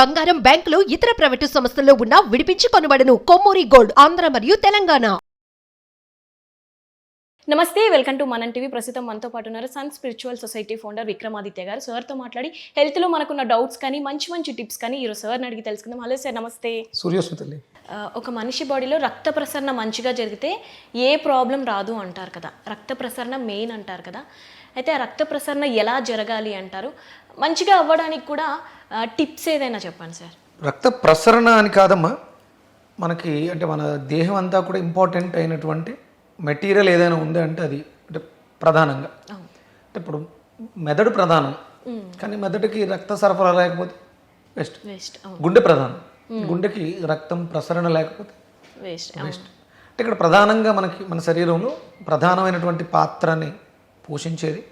బంగారం బ్యాంకులు ఇతర ప్రైవేటు సంస్థల్లో ఉన్న విడిపించి కొనబడను. కొమ్మూరి గోల్డ్ ఆంధ్ర మరియు తెలంగాణ. నమస్తే వెల్కమ్ టు మనం టీవీ. ప్రస్తుతం మనతో పాటు ఉన్నారు Sun spiritual society founder Vikramaditya గారు. సార్తో మాట్లాడి హెల్త్లో మనకున్న డౌట్స్ కానీ మంచి మంచి టిప్స్ కానీ ఈరోజు సార్ని అడిగి తెలుసుకుందాం. హలో సార్ నమస్తే. సూర్యోస్మితల్లి ఒక మనిషి బాడీలో రక్త ప్రసరణ మంచిగా జరిగితే ఏ ప్రాబ్లం రాదు అంటారు కదా. రక్త ప్రసరణ మెయిన్ అంటారు కదా. అయితే ఆ రక్త ప్రసరణ ఎలా జరగాలి అంటారు? మంచిగా అవ్వడానికి కూడా టిప్స్ ఏదైనా చెప్పండి సార్. రక్త ప్రసరణ అని కాదమ్మా. మనకి అంటే మన దేహం అంతా కూడా ఇంపార్టెంట్ అయినటువంటి మెటీరియల్ ఏదైనా ఉందా అంటే అది అంటే ప్రధానంగా. అంటే ఇప్పుడు మెదడు ప్రధానం. కానీ మెదడుకి రక్త సరఫరా లేకపోతే వేస్ట్. వేస్ట్ గుండె ప్రధానం. గుండెకి రక్తం ప్రసరణ లేకపోతే వేస్ట్ వేస్ట్. అంటే ఇక్కడ ప్రధానంగా మనకి మన శరీరంలో ప్రధానమైనటువంటి పాత్రని పోషించేది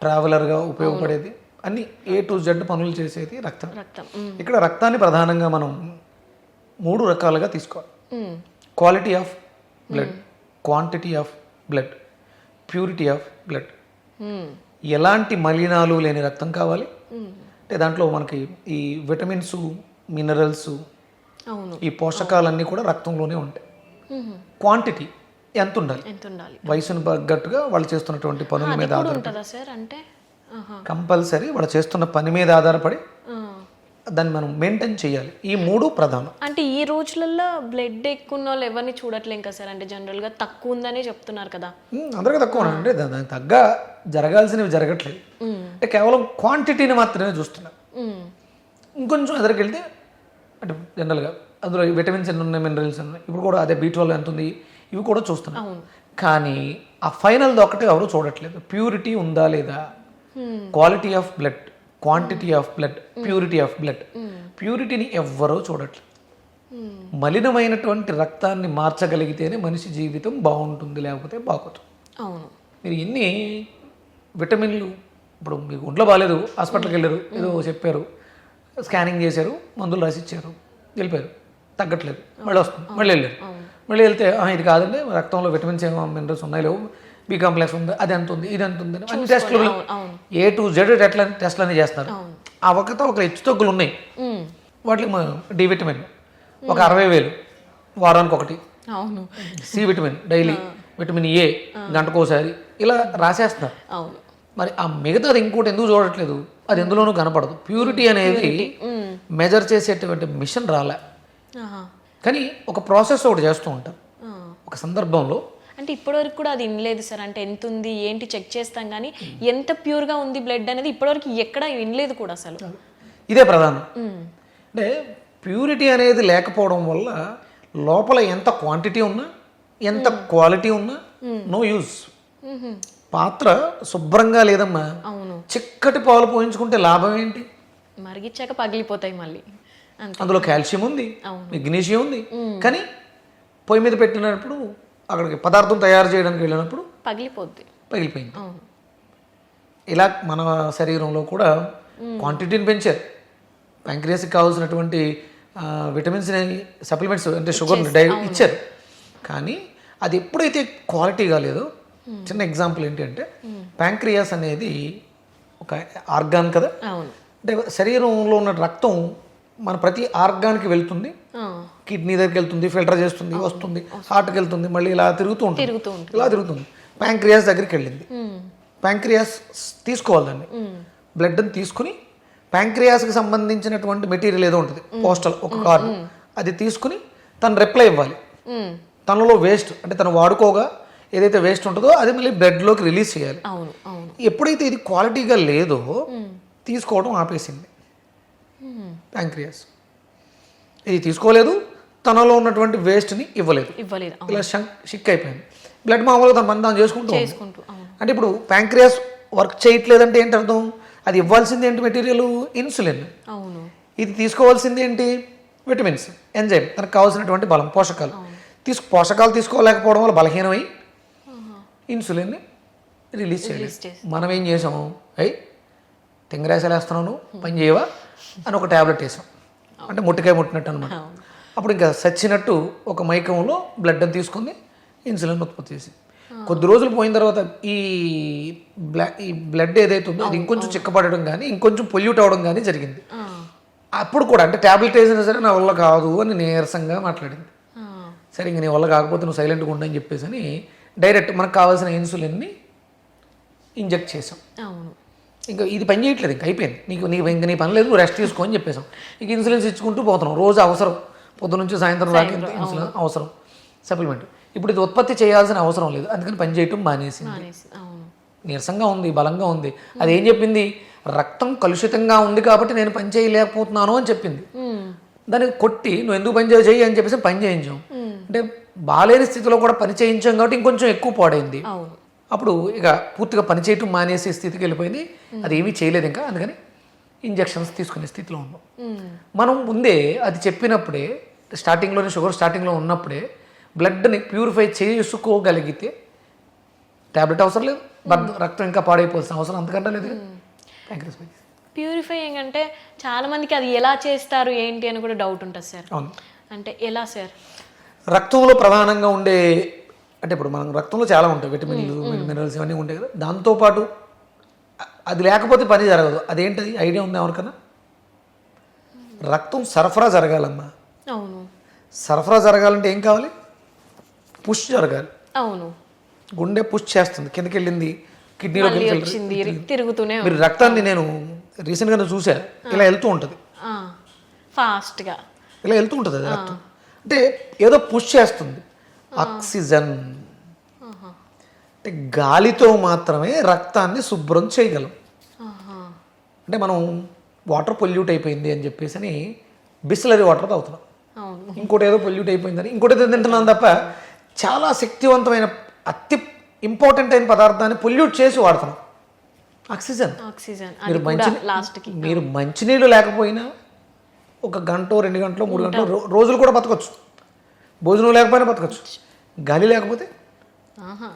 ట్రావెలర్గా ఉపయోగపడేది అన్ని ఏ టు జెడ్ పనులు చేసేది రక్తం. ఇక్కడ రక్తాన్ని ప్రధానంగా మనం మూడు రకాలుగా తీసుకోవాలి. Quality of blood quantity of blood purity of blood ఎలాంటి మలినాలు లేని రక్తం కావాలి. అంటే దాంట్లో మనకి ఈ విటమిన్స్ మినరల్స్ ఈ పోషకాలన్నీ కూడా రక్తంలోనే ఉంటాయి. క్వాంటిటీ ఎంత ఉండాలి ఎంత ఉండాలి వయసును తగ్గట్టుగా వాళ్ళు చేస్తున్నటువంటి పనుల మీద ఆధారపడి సార్? అంటే. కంపల్సరీ వాళ్ళు చేస్తున్న పని మీద ఆధారపడి. దాన్ని మనం మెయింటైన్ చేయాలి. ఈ మూడు ప్రధానం. అంటే ఈ రోజులలో బ్లడ్ ఎక్కువ ఉన్న వాళ్ళు ఎవరిని చూడట్లేం కదా సార్? అంటే జనరల్గా తక్కువ ఉందనే చెప్తున్నారు కదా. అందరికీ తక్కువ. అంటే దానికి తగ్గ జరగాల్సినవి జరగట్లేదు. అంటే కేవలం క్వాంటిటీని మాత్రమే చూస్తున్నాం. మ్, ఇంకొంచెం ఎదురుకి వెళ్తే అంటే జనరల్గా అందులో విటమిన్స్ ఎన్ని ఉన్నాయి మినరల్స్ ఉన్నాయి ఇప్పుడు కూడా అదే బీ ట్వెల్వ్ ఎంత ఉంది ఇవి కూడా చూస్తున్నాం. కానీ ఆ ఫైనల్ ఒకటి ఎవరు చూడట్లేదు. ప్యూరిటీ ఉందా లేదా? Quality of blood quantity of blood purity of blood ప్యూరిటీని ఎవ్వరూ చూడట్లేదు. మలినమైనటువంటి రక్తాన్ని మార్చగలిగితేనే మనిషి జీవితం బాగుంటుంది లేకపోతే బాగోదు. అవును. మీరు ఎన్ని విటమిన్లు ఇప్పుడు మీకు ఒంట్లో బాగాలేదు హాస్పిటల్కి వెళ్ళారు ఏదో చెప్పారు స్కానింగ్ చేశారు మందులు రాసి ఇచ్చారు వెళ్ళిపోయారు. తగ్గట్లేదు. మళ్ళీ వస్తుంది మళ్ళీ వెళ్ళారు. మళ్ళీ వెళ్తే "ఆ, ఇది కాదండి రక్తంలో విటమిన్స్ ఏమో మినరల్స్ ఉన్నాయి లేవు బి కాంప్లెక్స్ ఉంది అది ఎంత ఉంది ఇది ఎంత ఉంది అని అన్ని టెస్టులు ఏ టు జెడ్ ఎట్లా టెస్ట్లు అన్ని చేస్తారు. ఆ ఒకతో ఒక హెచ్చు తగ్గులు ఉన్నాయి వాటికి డి విటమిన్ ఒక అరవై వేలు వారానికి ఒకటి. అవును. C vitamin daily vitamin A గంటకోసారి ఇలా రాసేస్తున్నారు అవును. మరి ఆ మిగతాది ఇంకోటి ఎందుకు చూడట్లేదు? అది ఎందులోనూ కనపడదు. ప్యూరిటీ అనేది మెజర్ చేసేటువంటి మిషన్ రాలే. కానీ ఒక ప్రాసెస్ ఒకటి చేస్తూ ఉంటారు ఆ. ఒక సందర్భంలో. అంటే ఇప్పటివరకు కూడా అది వినలేదు సార్. అంటే ఎంత ఉంది ఏంటి చెక్ చేస్తాం కానీ ఎంత ప్యూర్గా ఉంది బ్లడ్ అనేది ఇప్పటివరకు ఎక్కడ వినలేదు కూడా అసలు. ఇదే ప్రధానం. అంటే ప్యూరిటీ అనేది లేకపోవడం వల్ల లోపల ఎంత క్వాంటిటీ ఉన్నా ఎంత క్వాలిటీ ఉన్నా నో యూజ్. పాత్ర శుభ్రంగా లేదమ్మా. అవును. చిక్కటి పాలు పోయించుకుంటే లాభం ఏంటి? మరిగిచ్చాక పగిలిపోతాయి మళ్ళీ. అందులో కాల్షియం ఉంది. మెగ్నీషియం ఉంది. కానీ పొయ్యి మీద పెట్టినప్పుడు అక్కడికి పదార్థం తయారు చేయడానికి వెళ్ళినప్పుడు పగిలిపోద్ది. పగిలిపోయింది. ఇలా మన శరీరంలో కూడా క్వాంటిటీని పెంచారు. ప్యాంక్రియాస్కి కావాల్సినటువంటి ఆ, విటమిన్స్ని సప్లిమెంట్స్ అంటే షుగర్ డై ఇచ్చారు. కానీ అది ఎప్పుడైతే క్వాలిటీ కాలేదో చిన్న ఎగ్జాంపుల్ ఏంటి అంటే ప్యాంక్రియాస్ అనేది ఒక ఆర్గాన్ కదా. అంటే శరీరంలో ఉన్న రక్తం మన ప్రతి ఆర్గాన్కి వెళ్తుంది. కిడ్నీ దగ్గరికి వెళ్తుంది ఫిల్టర్ చేస్తుంది వస్తుంది హార్ట్కి వెళ్తుంది మళ్ళీ ఇలా తిరుగుతూ ఉంటుంది. ఇలా తిరుగుతుంది. ప్యాంక్రియాస్ దగ్గరికి వెళ్ళింది. ప్యాంక్రియాస్ తీసుకోవాలి దాన్ని. బ్లడ్ని తీసుకుని ప్యాంక్రియాస్కి సంబంధించినటువంటి మెటీరియల్ ఏదో ఉంటుంది. పోస్టల్ ఒక కార్డు. అది తీసుకుని తను రిప్లై ఇవ్వాలి. తనలో వేస్ట్ అంటే తను వాడుకోగా ఏదైతే వేస్ట్ ఉంటుందో అది మళ్ళీ బ్లడ్లోకి రిలీజ్ చేయాలి. ఎప్పుడైతే ఇది క్వాలిటీగా లేదో తీసుకోవడం ఆపేసింది. ప్యాంక్రియాస్. ఇది తీసుకోలేదు తనలో ఉన్నటువంటి వేస్ట్ని ఇవ్వలేదు. ఇవ్వలేదు ఇలా షంక్ షిక్ అయిపోయింది బ్లడ్ మామూలుగా తన తాను చేసుకుంటూ అంటే ఇప్పుడు ప్యాంక్రియాస్ వర్క్ చేయట్లేదంటే ఏంటి అర్థం? అది ఇవ్వాల్సింది ఏంటి మెటీరియల్? ఇన్సులిన్. అవును. ఇది తీసుకోవాల్సింది ఏంటి? విటమిన్స్ ఎంజైమ్ తనకు కావాల్సినటువంటి బలం పోషకాలు. తీసు పోషకాలు తీసుకోలేకపోవడం వల్ల బలహీనమై ఇన్సులిన్ని రిలీజ్ చేసి మనం ఏం చేసాము? అయ్యి తింగరేసాలు వేస్తున్నాను పని చేయవా? అని ఒక ట్యాబ్లెట్ వేసాం. అంటే ముట్టికాయ ముట్టినట్టు అనమాట అప్పుడు ఇంకా సచ్చినట్టు ఒక మైకంలో బ్లడ్ అని తీసుకుంది ఇన్సులిన్ ఉత్పత్తి చేసి. కొద్ది రోజులు పోయిన తర్వాత ఈ బ్లా ఈ బ్లడ్ ఏదైతే ఉందో అది ఇంకొంచెం చిక్కపడడం కానీ ఇంకొంచెం పొల్యూట్ అవ్వడం కానీ జరిగింది. అప్పుడు కూడా అంటే ట్యాబ్లెట్ వేసినా సరే నా వల్ల కాదు అని నీరసంగా మాట్లాడింది. సరే ఇంక నీ వల్ల కాకపోతే నువ్వు సైలెంట్గా ఉండని చెప్పేసి అని డైరెక్ట్ మనకు కావాల్సిన ఇన్సులిన్ని ఇంజెక్ట్ చేసాం. అవును. ఇంకా ఇది పని చేయట్లేదు ఇంకా అయిపోయింది. నీకు నీకు ఇంక నీ పని లేదు నువ్వు రెస్ట్ తీసుకో అని చెప్పేసాం ఇక ఇన్సులిన్స్ ఇచ్చుకుంటూ పోతున్నాం. రోజు అవసరం. పొద్దు నుంచి సాయంత్రం దాకా ఇన్సులిన్ అవసరం. సప్లిమెంట్ ఇప్పుడు ఇది ఉత్పత్తి చేయాల్సిన అవసరం లేదు. అందుకని పని చేయటం మానేసింది. నీరసంగా ఉంది బలంగా ఉంది. అది ఏం చెప్పింది? రక్తం కలుషితంగా ఉంది కాబట్టి నేను పని చేయలేకపోతున్నాను అని చెప్పింది. దానికి కొట్టి నువ్వు ఎందుకు పని చేయ చెయ్యి అని చెప్పేసి పని చేయించాం. అంటే బాలేని స్థితిలో కూడా పని చేయించాం కాబట్టి ఇంకొంచెం ఎక్కువ పాడైంది. అప్పుడు ఇక పూర్తిగా పని చేయటం మానేసే స్థితికి వెళ్ళిపోయింది. అది ఏమీ చేయలేదు ఇంకా. అందుకని ఇంజెక్షన్స్ తీసుకునే స్థితిలో ఉన్నాం. మనం ముందే అది చెప్పినప్పుడే స్టార్టింగ్లోనే షుగర్ స్టార్టింగ్లో ఉన్నప్పుడే బ్లడ్ని ప్యూరిఫై చేసుకోగలిగితే ట్యాబ్లెట్ అవసరం లేదు. రక్తం ఇంకా పాడైపోవాల్సిన అవసరం అంతకంటే లేదు ప్యాంక్రస్ పై. ప్యూరిఫైయింగ్ అంటే చాలా మందికి అది ఎలా చేస్తారు ఏంటి అని కూడా డౌట్ ఉంటుంది సార్. అంటే ఎలా సార్? రక్తంలో ప్రధానంగా ఉండే అంటే ఇప్పుడు మనం రక్తంలో చాలా ఉంటాయి విటమిన్లు మినరల్స్ ఇవన్నీ ఉంటాయి కదా. దాంతోపాటు అది లేకపోతే పని జరగదు. అదేంటది? ఐడియా ఉంది ఎవరికన్నా? రక్తం సరఫరా జరగాలమ్మా. అవును. సరఫరా జరగాలంటే ఏం కావాలి? పుష్ జరగాలి. అవును. గుండె పుష్ చేస్తుంది. కిందకి వెళ్ళింది వచ్చింది తిరుగుతూనే. మీరు రక్తాన్ని నేను రీసెంట్గా చూసా. ఇలా వెళ్తూ ఉంటుంది. ఫాస్ట్గా. ఇలా వెళ్తూ ఉంటుంది రక్తం. అంటే ఏదో పుష్ చేస్తుంది. ఆక్సిజన్. అంటే గాలితో మాత్రమే రక్తాన్ని శుభ్రం చేయగలం. అంటే మనం వాటర్ పొల్యూట్ అయిపోయింది అని చెప్పేసి అని బిస్లరీ వాటర్ తాగుతున్నాం. ఇంకోటి ఏదో పొల్యూట్ అయిపోయిందని ఇంకోటి ఏదో తింటున్నాం తప్ప చాలా శక్తివంతమైన అతి ఇంపార్టెంట్ అయిన పదార్థాన్ని పొల్యూట్ చేసి వాడుతున్నాం. ఆక్సిజన్. ఆక్సిజన్. మీరు మంచి లాస్ట్కి. మీరు మంచినీళ్ళు లేకపోయినా ఒక గంట రెండు గంటలు మూడు గంటలు రోజులు కూడా బతకచ్చు. భోజనం లేకపోయినా బతకచ్చు. గాలి లేకపోతే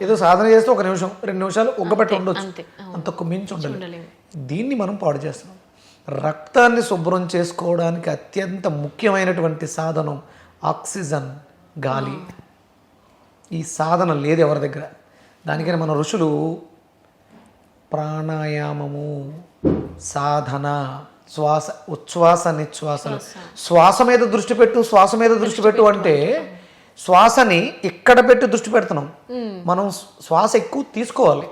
ఏదో సాధన చేస్తే ఒక నిమిషం రెండు నిమిషాలు ఒగ్గబెట్టి ఉండొచ్చు. అంతే. అంతకు మించి ఉండలేదు ఉండలేము. దీన్ని మనం పాడు చేస్తున్నాం. రక్తాన్ని శుభ్రం చేసుకోవడానికి అత్యంత ముఖ్యమైనటువంటి సాధనం ఆక్సిజన్ గాలి. ఈ సాధన లేదు ఎవరి దగ్గర. దానికని మన ఋషులు ప్రాణాయామము సాధన. శ్వాస ఉచ్ఛ్వాస నిశ్వాసలు శ్వాస. మీద దృష్టి పెట్టు శ్వాస మీద దృష్టి పెట్టు అంటే శ్వాసని ఇక్కడ పెట్టి దృష్టి పెడుతున్నాం. మనం శ్వాస ఎక్కువ తీసుకోవాలి.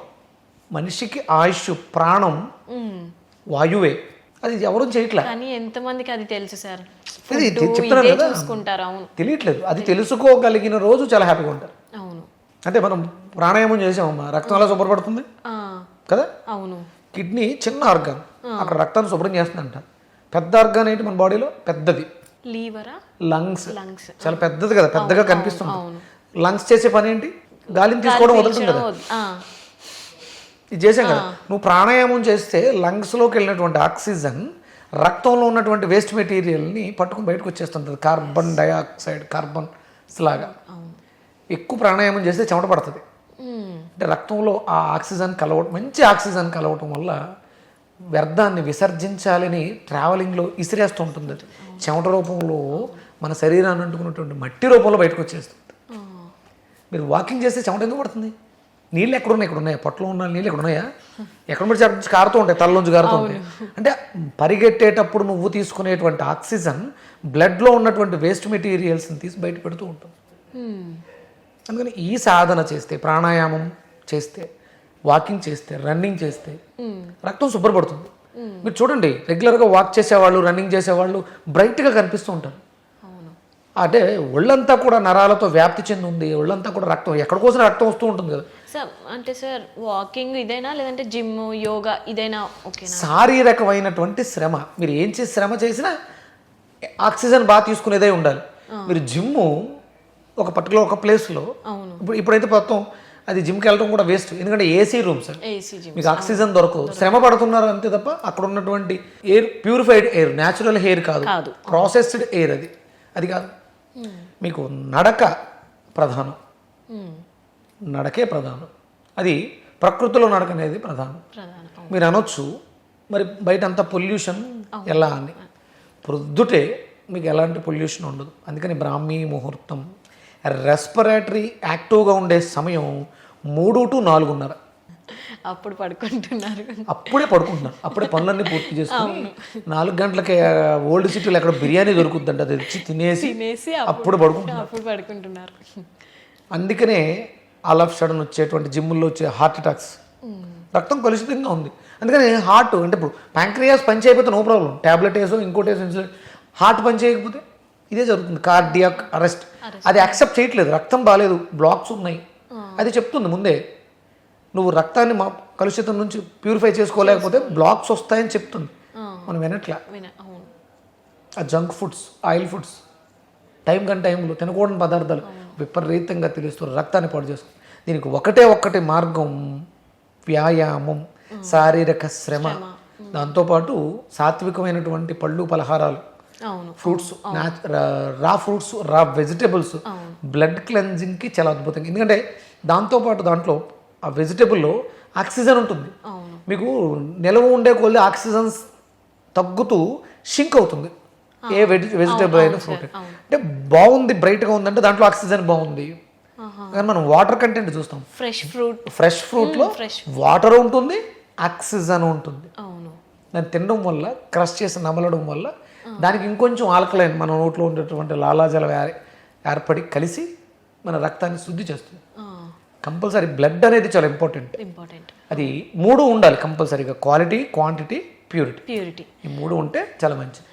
మనిషికి ఆయుష్ ప్రాణం. వాయువే. అది ఎవరూ చేయట్లే. కానీ ఎంతమందికి అది తెలుసు సార్? ఇది Food చెప్తున్నాను ఇదే కదా. చూసుకుంటారు అవును. తెలియట్లేదు. అది తెలుసుకోగలిగిన రోజు చాలా హ్యాపీగా ఉంటారు. అవును. అంటే మనం ప్రాణాయామం చేసామమ్మా రక్తం ఎలా శుభ్రపడుతుంది కదా? అవును. కిడ్నీ చిన్న ఆర్గాన్. అక్కడ రక్తాన్ని శుభ్రం చేస్తుందంట. పెద్ద ఆర్గాన్ ఏంటి మన బాడీలో పెద్దది. లీవరా లంగ్స్ లంగ్స్ చాలా పెద్దది కదా పెద్దగా కనిపిస్తుంది. లంగ్స్ చేసే పని ఏంటి? గాలిని తీసుకోవడం వదులుతుంది కదా ఇది చేసాం కదా. నువ్వు ప్రాణాయామం చేస్తే లంగ్స్లోకి వెళ్ళినటువంటి ఆక్సిజన్ రక్తంలో ఉన్నటువంటి వేస్ట్ మెటీరియల్ని పట్టుకుని బయటకు వచ్చేస్తుంటుంది. కార్బన్ డయాక్సైడ్ కార్బన్ లాగా. ఎక్కువ ప్రాణాయామం చేస్తే చెమట పడుతుంది. అంటే రక్తంలో ఆ ఆక్సిజన్ కలవటం మంచి ఆక్సిజన్ కలవటం వల్ల వ్యర్థాన్ని విసర్జించాలని ట్రావెలింగ్లో ఇసిరేస్తూ ఉంటుంది అది. చెమట రూపంలో మన శరీరాన్ని అంటుకున్నటువంటి మట్టి రూపంలో బయటకు వచ్చేస్తుంది. మీరు వాకింగ్ చేస్తే చెమట ఎందుకు పడుతుంది? నీళ్ళు ఎక్కడ ఉన్నాయి ఇక్కడ ఉన్నాయా పొట్టలో ఉన్న నీళ్ళు ఇక్కడ ఉన్నాయా ఎక్కడ పడితే అక్కడ నుంచి కారుతూ ఉంటాయి తలలోంచి కారుతూ ఉంటాయి. అంటే పరిగెట్టేటప్పుడు నువ్వు తీసుకునేటువంటి ఆక్సిజన్ బ్లడ్లో ఉన్నటువంటి వేస్ట్ మెటీరియల్స్ని తీసి బయట పెడుతూ ఉంటుంది. అందుకని ఈ సాధన చేస్తే ప్రాణాయామం చేస్తే వాకింగ్ చేస్తే రన్నింగ్ చేస్తే రక్తం శుభ్రపడుతుంది. మీరు చూడండి రెగ్యులర్గా వాక్ చేసేవాళ్ళు రన్నింగ్ చేసేవాళ్ళు బ్రైట్గా కనిపిస్తూ ఉంటారు. అవును. అంటే ఒళ్ళంతా కూడా నరాలతో వ్యాప్తి చెంది ఉంది ఒళ్ళంతా కూడా రక్తం ఎక్కడ కోసం రక్తం వస్తూ ఉంటుంది కదా. సార్ అంటే సార్ వాకింగ్ ఇదేనా లేదంటే జిమ్ యోగా ఇదేనా శారీరకమైనటువంటి శ్రమ. మీరు ఏం చేసి శ్రమ చేసినా ఆక్సిజన్ బాగా తీసుకునేదే ఉండాలి. మీరు జిమ్ ఒక పర్టికులర్ ఒక ప్లేస్లో ఇప్పుడు ఇప్పుడైతే మొత్తం అది జిమ్కి వెళ్ళడం కూడా వేస్ట్. ఎందుకంటే ఏసీ రూమ్స్ మీకు ఆక్సిజన్ దొరకదు. శ్రమ పడుతున్నారు అంతే తప్ప అక్కడ ఉన్నటువంటి air purified air natural air కాదు. ప్రాసెస్డ్ ఎయిర్ అది. అది కాదు. మీకు నడక ప్రధానం. ఉమ్, నడకే ప్రధానం. అది ప్రకృతిలో నడక అనేది ప్రధానం. మీరు అనొచ్చు మరి బయట అంతా పొల్యూషన్ ఎలా అని. ప్రొద్దుటే మీకు ఎలాంటి పొల్యూషన్ ఉండదు. అందుకని బ్రాహ్మీ ముహూర్తం రెస్పిరేటరీ యాక్టివ్గా ఉండే సమయం మూడు టు నాలుగున్నర. అప్పుడు పడుకుంటున్నారు. అప్పుడే పడుకుంటున్నాను అప్పుడే పనులన్నీ పూర్తి చేసుకుని నాలుగు గంటలకి ఓల్డ్ సిటీలో ఎక్కడ బిర్యానీ దొరుకుతుందంట అది తెచ్చి తినేసి తినేసి అప్పుడు పడుకుంటున్నాను అప్పుడు పడుకుంటున్నారు. అందుకనే ఆల్ ఆఫ్ సడన్ వచ్చేటువంటి జిమ్ముల్లో వచ్చే హార్ట్ అటాక్స్ రక్తం కలుషితంగా ఉంది. అందుకని హార్ట్ అంటే ఇప్పుడు ప్యాంక్రియాస్ పని చేయకపోతే నో ప్రాబ్లం ట్యాబ్లెట్ వేసో ఇంకోటి వేసో హార్ట్ పని చేయకపోతే ఇదే జరుగుతుంది. Cardiac arrest. అది యాక్సెప్ట్ చేయట్లేదు. రక్తం బాగాలేదు బ్లాక్స్ ఉన్నాయి. అది చెప్తుంది ముందే. నువ్వు రక్తాన్ని మా కలుషితం నుంచి ప్యూరిఫై చేసుకోలేకపోతే బ్లాక్స్ వస్తాయని చెప్తుంది. మనం వినట్లా. ఆ junk foods oil foods time కంటే టైంలో తినకూడని పదార్థాలు విపరీతంగా తెలుస్తూ రక్తాన్ని పాడు చేస్తుంది దీనికి ఒకటే ఒక్కటి మార్గం వ్యాయామం శారీరక శ్రమ. దాంతోపాటు సాత్వికమైనటువంటి పళ్ళు పలహారాలు. ఫ్రూట్స్ రా ఫ్రూట్స్ రా వెజిటేబుల్స్ బ్లడ్ క్లెన్జింగ్కి చాలా అద్భుతంగా ఎందుకంటే దాంతోపాటు దాంట్లో ఆ వెజిటేబుల్లో ఆక్సిజన్ ఉంటుంది. మీకు నిల్వ ఉండే కొద్ది ఆక్సిజన్స్ తగ్గుతూ షింక్ అవుతుంది. ఏ వెజి వెజిటేబుల్ అయినా ఫ్రూట్. అంటే బాగుంది బ్రైట్గా ఉందంటే దాంట్లో ఆక్సిజన్ బాగుంది. కానీ మనం వాటర్ కంటెంట్ చూస్తాం. Fresh fruit. ఫ్రెష్ ఫ్రూట్లో వాటర్ ఉంటుంది ఆక్సిజన్ ఉంటుంది. దాన్ని తినడం వల్ల క్రష్ చేసి నమలడం వల్ల దానికి ఇంకొంచెం ఆల్కలైన్ మన నోట్లో ఉండేటువంటి లాలాజలం ఏర్- ఏర్పడి కలిసి మన రక్తాన్ని శుద్ధి చేస్తుంది. కంపల్సరీ బ్లడ్ అనేది చాలా ఇంపార్టెంట్. ఇంపార్టెంట్. అది మూడు ఉండాలి కంపల్సరీగా. Quality quantity purity. ప్యూరిటీ. ఈ మూడు ఉంటే చాలా మంచిది.